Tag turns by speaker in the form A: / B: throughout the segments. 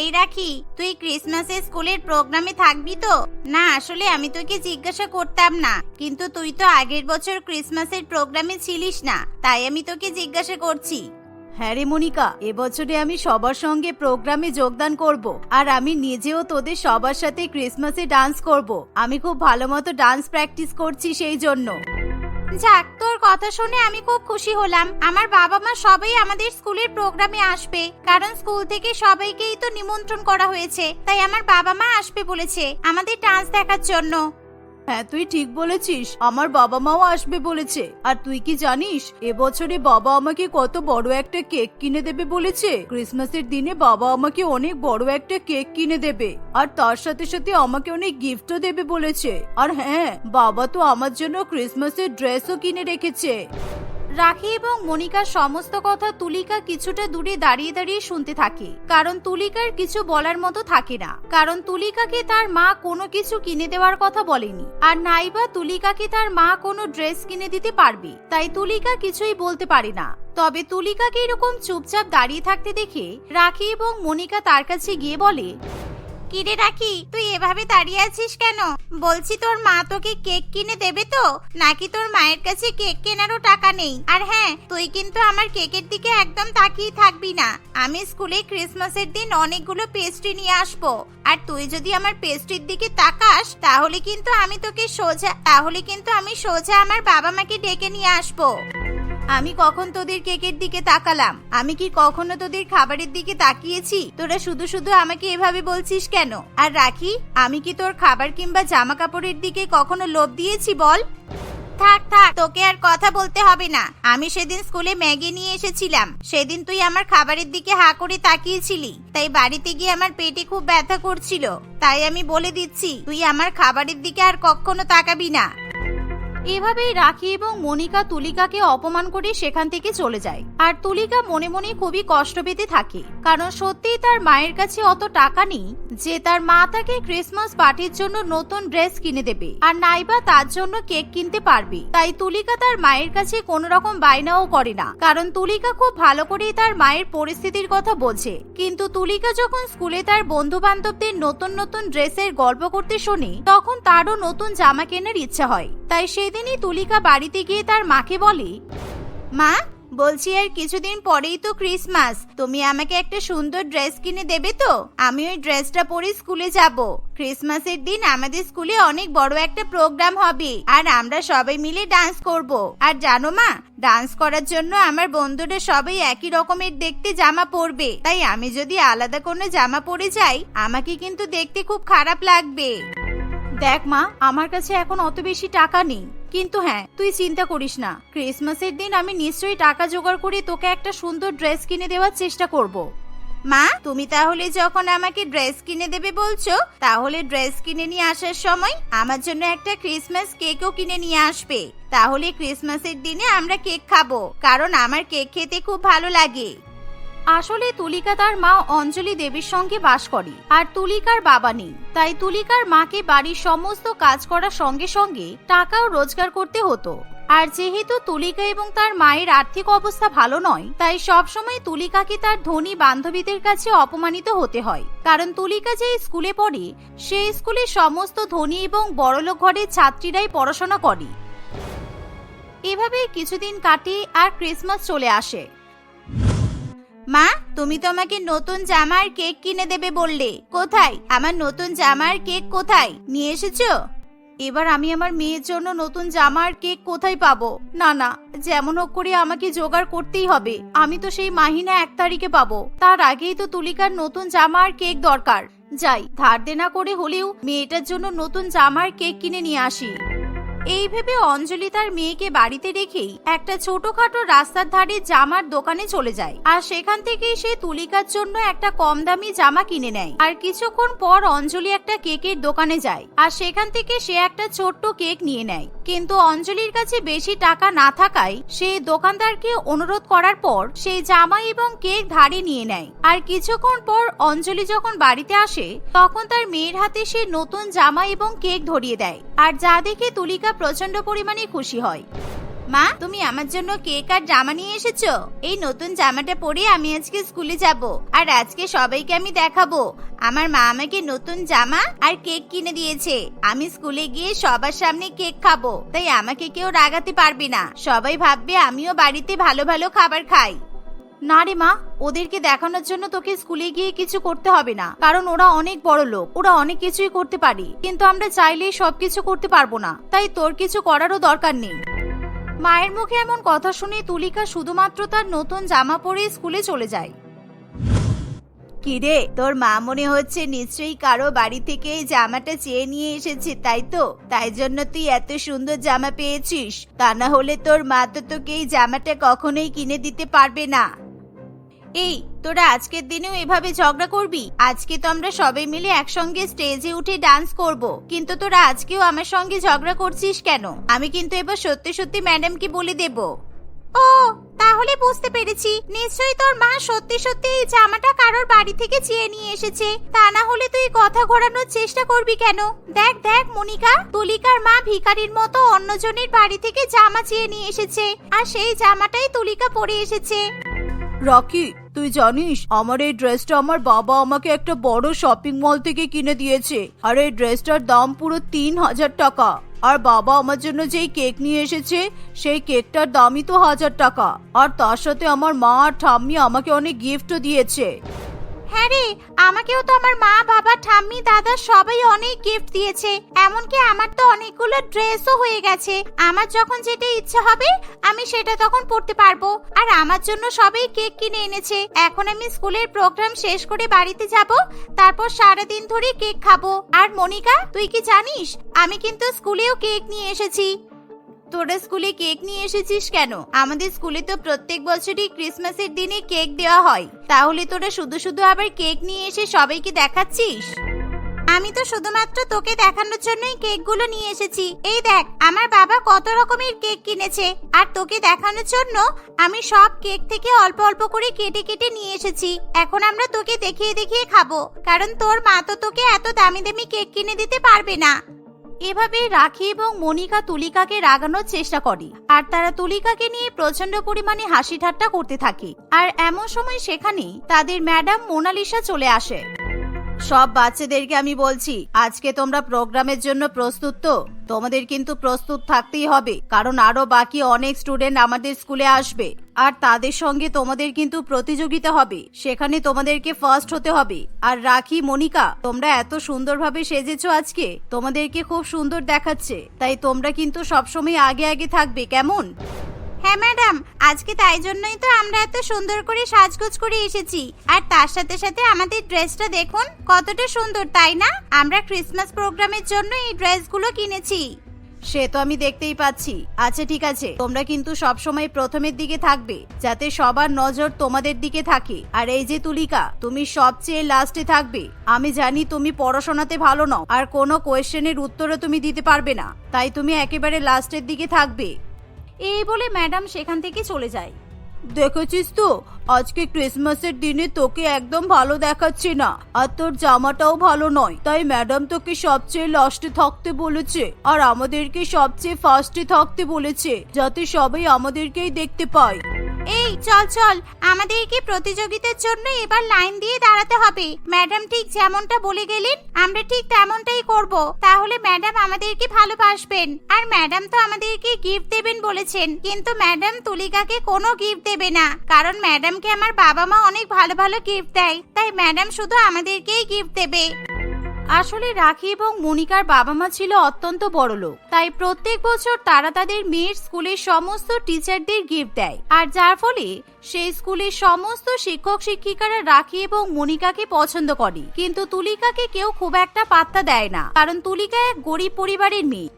A: এই রাখি, তুই ক্রিসমাসে স্কুলের প্রোগ্রামে থাকবি তো? না, আসলে আমি তোকে জিজ্ঞাসা করতাম না। কিন্তু তুই তো আগের বছর ক্রিসমাসের প্রোগ্রামে ছিলিস না, তাই আমি তোকে জিজ্ঞাসা করছি।
B: হ্যাঁ রে মনিকা এবছরে আমি সবার সঙ্গে প্রোগ্রামে যোগদান করব, আর আমি নিজেও তোদের সবার সাথে ক্রিসমাসে ডান্স করব। আমি খুব ভালো মতো ডান্স প্র্যাকটিস করছি সেই জন্য।
A: যাক, তোর কথা শুনে আমি খুব খুশি হলাম। আমার বাবা মা সবাই আমাদের স্কুলের প্রোগ্রামে আসবে, কারণ স্কুল থেকে সবাইকেই তো নিমন্ত্রণ করা হয়েছে, তাই আমার বাবা মা আসবে বলেছে আমাদের ডান্স দেখার জন্য।
B: হ্যাঁ তুই ঠিক বলেছিস। আমার বাবা মাও আসবে বলেছে। আর তুই কি জানিস, এবছরে বাবা আমাকে কত বড় একটা কেক কিনে দেবে বলেছে। ক্রিসমাসের দিনে বাবা আমাকে অনেক বড় একটা কেক কিনে দেবে। আর তার সাথে সাথে আমাকে অনেক গিফটও দেবে বলেছে। আর হ্যাঁ বাবা তো আমার জন্য ক্রিসমাসের ড্রেসও কিনে রেখেছে।
A: রাখি এবং মনিকার সমস্ত কথা তুলিকা কিছুটা দূরে দাঁড়িয়ে দাঁড়িয়ে শুনতে থাকে। কারণ তুলিকার কিছু বলার মতো থাকে না। কারণ তুলিকাকে তার মা কোনো কিছু কিনে দেওয়ার কথা বলেনি। আর নাইবা তুলিকাকে তার মা কোনো ড্রেস কিনে দিতে পারবে। তাই তুলিকা কিছুই বলতে পারে না। তবে তুলিকাকে এরকম চুপচাপ দাঁড়িয়ে থাকতে দেখে রাখি এবং মনিকা তার কাছে গিয়ে বলে কিরে রাখি, তুই এভাবে দাঁড়িয়ে আছিস কেন? বলছি তোর মা তোকে কেক কিনে দেবে তো? নাকি তোর মায়ের কাছে কেক কেনারও টাকা নেই? আর হ্যাঁ তুই কিন্তু আমার কেকের দিকে একদম তাকিয়ে থাকবি না। আমি স্কুলে ক্রিসমাসের দিন অনেকগুলো পেস্ট্রি নিয়ে আসব। আর তুই যদি আমার পেস্ট্রির দিকে তাকাস, তাহলে কিন্তু আমি তোকে সোজা, তাহলে কিন্তু আমি সোজা আমার বাবা মাকে ডেকে নিয়ে আসব। আমি কখন তোদের কেকের দিকে তাকালাম? আমি কি কখনো তোদের খাবারের দিকে তাকিয়েছি? তোরা শুধু শুধু আমাকে এভাবে বলছিস কেন? আর রাখি, আমি কি তোর খাবার কিংবা জামা কাপড়ের দিকে কখনো লোভ দিয়েছি বল? থাক থাক, তোকে আর কথা বলতে হবে না। আমি সেদিন স্কুলে ম্যাগি নিয়ে এসেছিলাম। সেদিন তুই আমার খাবারের দিকে হা করে তাকিয়েছিলি। তাই বাড়িতে গিয়ে আমার পেটে খুব ব্যথা করছিল। তাই আমি বলে দিচ্ছি, তুই আমার খাবারের দিকে আর কখনো তাকাবি না। এভাবেই রাখি এবং মনিকা তুলিকাকে অপমান করে সেখান থেকে চলে যায়। আর তুলিকা মনে মনে খুবই কষ্ট পেতে থাকে, কারণ সত্যিই তার মায়ের কাছে অত টাকা নেই যে তার মা তাকে ক্রিসমাস পার্টির জন্য নতুন ড্রেস কিনে দেবে। আর নাইবা তার জন্য কেক কিনতে পারবে। তাই তুলিকা তার মায়ের কাছে কোনো রকম বায়নাও করে না, কারণ তুলিকা খুব ভালো করেই তার মায়ের পরিস্থিতির কথা বোঝে। কিন্তু তুলিকা যখন স্কুলে তার বন্ধু বান্ধবদের নতুন নতুন ড্রেসের গল্প করতে শোনে, তখন তারও নতুন জামা কেনার ইচ্ছা হয়। তাই সেদিনই তুলিকা বাড়িতে গিয়ে তার মাকে বলে, মা, বলছি আর কিছুদিন পরেই তো ক্রিসমাস। তুমি আমাকে একটা সুন্দর ড্রেস কিনে দেবে তো? আমি ওই ড্রেসটা পরে স্কুলে যাব। ক্রিসমাসের দিন আমাদের স্কুলে অনেক বড় একটা প্রোগ্রাম হবে, আর আমরা সবাই মিলে ডান্স করব। আর জানো মা, ডান্স করার জন্য আমার বন্ধুরা সবাই একই রকমের দেখতে জামা পরবে। তাই আমি যদি আলাদা কোনো জামা পরে যাই, আমাকে কিন্তু দেখতে খুব খারাপ লাগবে।
B: দেখ মা, আমার কাছে এখন অত বেশি টাকা নেই। কিন্তু হ্যাঁ তুই চিন্তা করিস না। ক্রিসমাসের দিন আমি নিশ্চয়ই টাকা জোগাড় করে তোকে একটা সুন্দর ড্রেস কিনে দেওয়ার চেষ্টা করব।
A: মা, তুমি তাহলে যখন আমাকে ড্রেস কিনে দেবে বলছো, তাহলে ড্রেস কিনে নিয়ে আসার সময় আমার জন্য একটা ক্রিসমাস কেকও কিনে নিয়ে আসবে। তাহলে ক্রিসমাসের দিনে আমরা কেক খাব, কারণ আমার কেক খেতে খুব ভালো লাগে।
B: আসলে তুলিকা তার মা অঞ্জলি দেবীর সঙ্গে বাস করে। আর তুলিকার বাবা নেই। তাই তুলিকার মাকে বাড়ির সমস্ত কাজ করার সঙ্গে সঙ্গে টাকাও রোজগার করতে হতো। আর যেহেতু তুলিকা এবং তার মায়ের আর্থিক অবস্থা ভালো নয়, তাই সবসময় তুলিকাকে তার ধনী বান্ধবীদের কাছে অপমানিত হতে হয়। কারণ তুলিকা যে স্কুলে পড়ে, সেই স্কুলে সমস্ত ধনী এবং বড়লোক ঘরের ছাত্রীরাই পড়াশোনা করে। এভাবেই কিছুদিন কাটে আর ক্রিসমাস চলে আসে।
A: মা, তুমি তো আমাকে নতুন জামার কেক কিনে দেবে বললে। কোথায়? আমার নতুন জামার কেক কোথায়? নিয়ে এসেছ?
B: এবার আমি আমার মেয়ের জন্য নতুন জামার কেক কোথায় পাবো? না না, যেমন হোক করে আমাকে জোগাড় করতেই হবে। আমি তো সেই মাহিনা এক তারিখে পাবো। তার আগেই তো তুলিকার নতুন জামার কেক দরকার। যাই, ধার দেনা করে হলেও মেয়েটার জন্য নতুন জামার কেক কিনে নিয়ে আসি। এই ভেবে অঞ্জলি তার মেয়েকে বাড়িতে রেখেই একটা ছোটখাটো রাস্তার ধারে জামার দোকানে চলে যায়। আর সেখান থেকেই সে তুলিকার জন্য একটা কম দামি জামা কিনে নেয়। আর কিছুক্ষণ পর অঞ্জলি একটা কেকের দোকানে যায়। আর সেখান থেকে সে একটা ছোট্ট কেক নিয়ে নেয়। কিন্তু অঞ্জলির কাছে বেশি টাকা না থাকায় সেই দোকানদারকে অনুরোধ করার পর সেই জামা এবং কেক ধারে নিয়ে নেয়। আর কিছুক্ষণ পর অঞ্জলি যখন বাড়িতে আসে, তখন তার মেয়ের হাতে সে নতুন জামা এবং কেক ধরিয়ে দেয়। আর যা দেখে তুলিকা প্রচণ্ড পরিমাণে খুশি হয়।
A: মা, তুমি আমার জন্য কেক আর জামা নিয়ে এসেছ? এই নতুন জামাটা পরে আমি আজকে স্কুলে যাব। আর আজকে সবাইকে আমি দেখাবো। আমার মা আমাকে নতুন জামা আর কেক কিনে দিয়েছে। আমি স্কুলে গিয়ে সবার সামনে কেক খাব। তাই আমাকে কেউ রাগাতে পারবে না। সবাই ভাববে আমিও বাড়িতে ভালো ভালো খাবার খাই। না রে মা, ওদেরকে দেখানোর জন্য তোকে স্কুলে গিয়ে কিছু করতে হবে না। কারণ ওরা অনেক বড় লোক। ওরা অনেক কিছুই করতে পারে। কিন্তু আমরা চাইলেই সবকিছু করতে পারব না। তাই তোর কিছু করারও দরকার নেই। মায়ের মুখে এমন কথা শুনে তুলিকা শুধুমাত্র তার নতুন জামা পরে স্কুলে চলে যায়। কিরে, তোর মা মনে হচ্ছে নিশ্চয়ই কারও বাড়ি থেকে এই জামাটা চেয়ে নিয়ে এসেছে, তাই তো? তাই জন্য তুই এত সুন্দর জামা পেয়েছিস। তা না হলে তোর মা তো তোকে এই জামাটা কখনোই কিনে দিতে পারবে না। এই, তোরা আজকের দিনেও এভাবে ঝগড়া করবি? আজকে তো আমরা সবাই মিলে একসঙ্গে স্টেজে উঠে ডান্স করব। কিন্তু তোরা আজকেও আমার সঙ্গে ঝগড়া করছিস কেন? আমি কিন্তু এবার সত্যি সত্যি ম্যাডামকে বলে দেব। ও, তাহলে বুঝতে পেরেছি। নিশ্চয়ই তোর মা সত্যি সত্যি এই জামাটা কারোর বাড়ি থেকে চেয়ে নিয়ে এসেছে। তা না হলে তুই কথা ঘোরানোর চেষ্টা করবি কেন? দেখ দেখ, মনিকা, তুলিকার মা ভিখারির মতো অন্যজনের বাড়ি থেকে জামা চেয়ে নিয়ে এসেছে। আর সেই জামাটাই তুলিকা পরে এসেছে।
C: রকি, তুই জানিস, আমার এই ড্রেসটা আমার বাবা আমাকে একটা বড় শপিং মল থেকে কিনে দিয়েছে। আর এই ড্রেসটার দাম পুরো তিন হাজার টাকা। আর বাবা আমার জন্য যেই কেক নিয়ে এসেছে, সেই কেকটার দামই তো হাজার টাকা। আর তার সাথে আমার মা আর ঠাম্মি আমাকে অনেক গিফটও দিয়েছে।
A: হ্যাঁ রে, আমাকেও তো আমার মা, বাবা, ঠাম্মি, দাদা সবাই অনেক গিফট দিয়েছে। এমনকি আমার তো অনেকগুলো ড্রেসও হয়ে গেছে। আমার যখন যেটা ইচ্ছে হবে, আমি সেটা তখন পড়তে পারব। আর আমার জন্য সবাই কেক কিনে এনেছে। এখন আমি স্কুলের প্রোগ্রাম শেষ করে বাড়িতে যাব, তারপর সারাদিন ধরে কেক খাব। আর মনিকা, তুই কি জানিস, আমি কিন্তু স্কুলেও কেক নিয়ে এসেছি। তোরা স্কুলে কেক নিয়ে এসেছিস কেন? আমাদের স্কুলে তো প্রত্যেক বছরই ক্রিসমাসের দিনে কেক দেওয়া হয়। তাহলে তোরা শুধু শুধু আবার কেক নিয়ে এসে সবাইকে দেখাচ্ছিস? আমি তো শুধুমাত্র তোকে দেখানোর জন্যই কেকগুলো নিয়ে এসেছি। এই দেখ, আমার বাবা কত রকমের কেক কিনেছে। আর তোকে দেখানোর জন্য আমি সব কেক থেকে অল্প অল্প করে কেটে কেটে নিয়ে এসেছি। এখন আমরা তোকে দেখিয়ে দেখিয়ে খাব। কারণ তোর মা তো তোকে এত দামি দামি কেক কিনে দিতে পারবে না। এভাবে রাখি এবং মনিকা তুলিকাকে রাগানোর চেষ্টা করে। আর তারা তুলিকাকে নিয়ে প্রচণ্ড পরিমাণে হাসি ঠাট্টা করতে থাকে। আর এমন সময় সেখানে তাদের ম্যাডাম মোনালিসা চলে আসে।
C: সব বাচ্চাদেরকে আমি বলছি, আজকে তোমরা প্রোগ্রামের জন্য প্রস্তুত তো? তোমাদের কিন্তু প্রস্তুত থাকতেই হবে, কারণ আরও বাকি অনেক স্টুডেন্ট আমাদের স্কুলে আসবে। আর তাদের সঙ্গে তোমাদের কিন্তু প্রতিযোগিতা হবে, সেখানে তোমাদেরকে ফার্স্ট হতে হবে। আর রাখি, মনিকা, তোমরা এত সুন্দরভাবে সেজেছো আজকে, তোমাদেরকে খুব সুন্দর দেখাচ্ছে। তাই তোমরা কিন্তু সবসময় আগে আগে থাকবে, কেমন?
A: হ্যাঁ ম্যাডাম, আজকে তাই জন্যই তো আমরা এত সুন্দর করে সাজগোজ করে এসেছি। আর তার সাথে সাথে আমাদের ড্রেসটা দেখুন, কতটা সুন্দর, তাই না? আমরা ক্রিসমাস প্রোগ্রামের জন্য এই ড্রেসগুলো কিনেছি।
C: সে তো আমি দেখতেই পাচ্ছি। আচ্ছা ঠিক আছে। তোমরা কিন্তু সব সময় প্রথমের দিকে থাকবে, যাতে সবার নজর তোমাদের দিকে থাকে। আর এই যে তুলিকা, তুমি সবচেয়ে লাস্টে থাকবে। আমি জানি তুমি পড়াশোনাতে ভালো নও, আর কোনো কোয়েশ্চেনের উত্তরও তুমি দিতে পারবে না। তাই তুমি একেবারে লাস্টের দিকে থাকবে।
A: এই বলে ম্যাডাম সেখান থেকে চলে যায়।
C: দেখেছিস তো? আজকে ক্রিসমাসের দিনে তোকে একদম ভালো দেখাচ্ছে না। আর তোর জামাটাও ভালো নয়। তাই ম্যাডাম তোকে সবচেয়ে লাস্টে থাকতে বলেছে। আর আমাদেরকে সবচেয়ে ফার্স্টে থাকতে বলেছে। যাতে সবাই আমাদেরকেই দেখতে পায়।
A: এই, চল চল। আমাদেরকে প্রতিযোগিতার জন্য এবার লাইন দিয়ে দাঁড়াতে হবে। ম্যাডাম ঠিক যেমনটা বলে গেলেন, আমরা ঠিক তেমনটাই করব। তাহলে ম্যাডাম আমাদেরকে ভালোবাসবেন। আর ম্যাডাম তো আমাদেরকে গিফট দেবেন বলেছেন। কিন্তু ম্যাডাম তুলিকাকে কোনো গিফট দেবে না। কারণ ম্যাডামকে আমার বাবা মা অনেক ভালো ভালো গিফট দেয়। তাই ম্যাডাম শুধু আমাদেরকেই গিফট দেবে।
C: আসলে রাখি এবং মনিকার বাবা মা ছিল অত্যন্ত বড় লোক। তাই প্রত্যেক বছর তারা তাদের মেয়ের স্কুলের সমস্ত টিচারদের গিফট দেয়। আর যার ফলে সেই স্কুলের সমস্ত শিক্ষক শিক্ষিকারা রাখি এবং মনিকাকে পছন্দ করে। কিন্তু তুলিকাকে কেউ খুব একটা পাত্তা দেয় না। কারণ তুলিকা এক গরিব পরিবারের মেয়ে।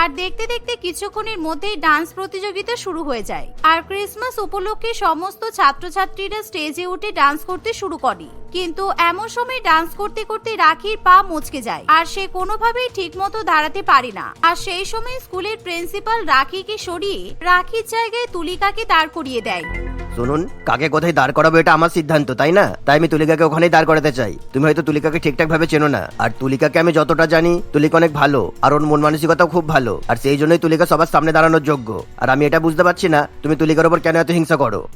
C: আর দেখতে দেখতে কিছুক্ষণের মধ্যেই ডান্স প্রতিযোগিতা শুরু হয়ে যায়। আর ক্রিসমাস উপলক্ষে সমস্ত ছাত্রছাত্রীরা স্টেজে উঠে ডান্স করতে শুরু করে। কিন্তু এমন সময় ডান্স করতে করতে রাখির পা মুচকে যায়। আর সে কোনোভাবেই ঠিকমতো দাঁড়াতে পারে না। আর সেই সময় স্কুলের প্রিন্সিপাল রাখিকে সরিয়ে রাখির জায়গায় তুলিকাকে দাঁড় করিয়ে দেয়।
D: শুনুন, কাকে কোথায় দাঁড় করাবো এটা আমার সিদ্ধান্ত, তাই না? তাই আমি তুলিকাকে ওখানেই দাঁড় করাতে চাই। তুমি হয়তো তুলিকাকে ঠিকঠাক ভাবে চেনো না। আর তুলিকাকে আমি যতটা জানি, তুলিকা অনেক ভালো, আর ওর মন মানসিকতাও খুব ভালো। আর সেই জন্যই তুলিকা সবার সামনে দাঁড়ানোর যোগ্য। আর আমি এটা বুঝতে পারছি না, তুমি তুলিকার ওপর কেন এত হিংসা করো?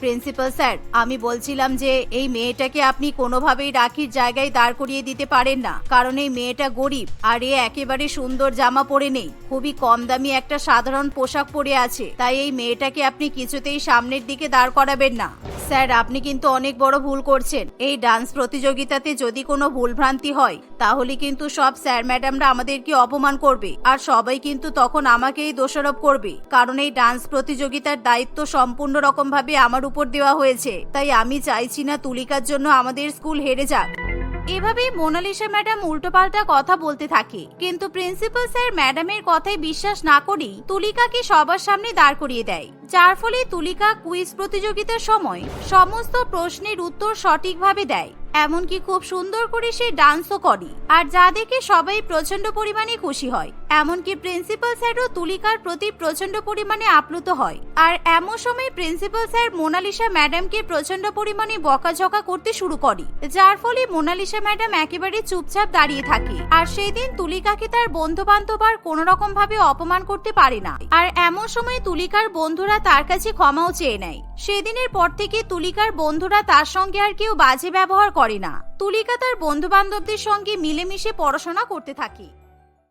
B: প্রিন্সিপাল স্যার, আমি বলছিলাম যে এই মেয়েটাকে আপনি কোনোভাবেই রাখির জায়গায় দাঁড় করিয়ে দিতে পারেন না, কারণ এই মেয়েটা গরিব আর এ একেবারে সুন্দর জামা পরে নেই, খুবই কম দামি একটা সাধারণ পোশাক পরে আছে, তাই এই মেয়েটাকে আপনি কিছুতেই সামনের দিকে দাঁড় করাবেন না। স্যার, আপনি কিন্তু অনেক বড় ভুল করছেন, এই ডান্স প্রতিযোগিতাতে যদি কোনো ভুলভ্রান্তি হয়, তাহলে কিন্তু সব স্যার ম্যাডামরা আমাদেরকে অপমান করবে, আর সবাই কিন্তু তখন আমাকেই দোষারোপ করবে, কারণ এই ডান্স প্রতিযোগিতার দায়িত্ব সম্পূর্ণ রকম ভাবে আমার উপর দেওয়া হয়েছে। তাই আমি চাইছি না তুলিকার জন্য আমাদের স্কুল হেরে যাক।
A: এভাবেই মোনালিসা ম্যাডাম উল্টোপাল্টা কথা বলতে থাকে। কিন্তু প্রিন্সিপাল স্যার ম্যাডামের কথায় বিশ্বাস না করেই তুলিকাকে সবার সামনে দাঁড় করিয়ে দেয়। যার ফলে তুলিকা কুইজ প্রতিযোগিতার সময় সমস্ত প্রশ্নের উত্তর সঠিকভাবে দেয়। এমনকি খুব সুন্দর করে সে ডান্সও করে। আর যা দেখে সবাই প্রচণ্ড পরিমাণে খুশি হয়। এমনকি প্রিন্সিপাল স্যারও তুলিকার প্রতি প্রচণ্ড পরিমাণে আপ্লুত হয়। আর এমন সময় প্রিন্সিপাল স্যার মোনালিসা ম্যাডামকে প্রচণ্ড পরিমাণে বকাঝকা করতে শুরু করে, যার ফলে মোনালিসা ম্যাডাম একেবারে চুপচাপ দাঁড়িয়ে থাকে। আর সেই দিন তুলিকাকে তার বন্ধু বান্ধব আর কোন রকম ভাবে অপমান করতে পারে না। আর এমন সময় তুলিকার বন্ধুরা তার কাছে ক্ষমাও চেয়ে নেয়। সেদিনের পর থেকে তুলিকার বন্ধুরা তার সঙ্গে আর কেউ বাজে ব্যবহার করে না। তুলিকা তার বন্ধু বান্ধবদের সঙ্গে মিলেমিশে পড়াশোনা করতে থাকে।